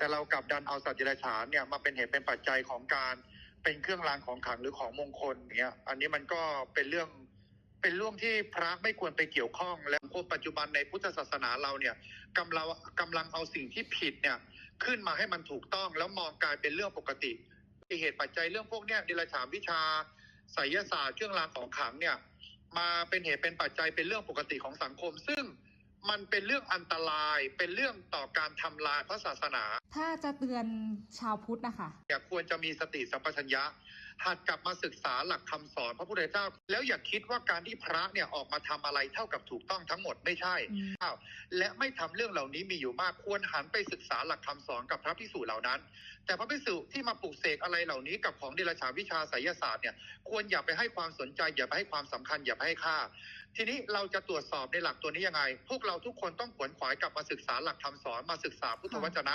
แต่เรากลับดันเอาสัตว์เดรัจฉานเนี่ยมาเป็นเหตุเป็นปัจจัยของการเป็นเครื่องรางของขลังหรือของมงคลอย่างเงี้ย อันนี้มันก็เป็นเรื่องเป็นเรื่องที่พระไม่ควรไปเกี่ยวข้อง และคนปัจจุบันในพุทธศาสนาเราเนี่ยกำลังกำลังเอาสิ่งที่ผิดเนี่ยขึ้นมาให้มันถูกต้องแล้วมองกลายเป็นเรื่องปกติเหตุปัจจัยเรื่องพวกเนี้ยดรัจฉานวิชาไสยศาสตร์เครื่องรางของขลังเนี่ย มาเป็นเหตุเป็นปัจจัยเป็นเรื่องปกติของสังคม ซึ่งมันเป็นเรื่องอันตรายเป็นเรื่องต่อการทำลายพระศาสนา ถ้าจะเตือนชาวพุทธนะคะเนี่ยควรจะมีสติสัมปชัญญะหัดกลับมาศึกษาหลักคำสอนพระพุทธเจ้า แล้วอย่าคิดว่าการที่พระเนี่ยออกมาทำอะไรเท่ากับถูกต้องทั้งหมดไม่ใช่และไม่ทำเรื่องเหล่านี้มีอยู่มากควรหันไปศึกษาหลักคำสอนกับพระพิสุเหล่านั้น แต่พระพิสุที่มาปลุกเสกอะไรเหล่านี้กับของเดรัจฉานวิชาไสยศาสตร์เนี่ยควรอย่าไปให้ความสนใจอย่าไปให้ความสำคัญอย่าไปให้ค่า ทีนี้เราจะตรวจสอบในหลักตัวนี้ยังไง พวกเราทุกคนต้องขวนขวายกลับมาศึกษาหลักคำสอนมาศึกษาพุทธวจนะ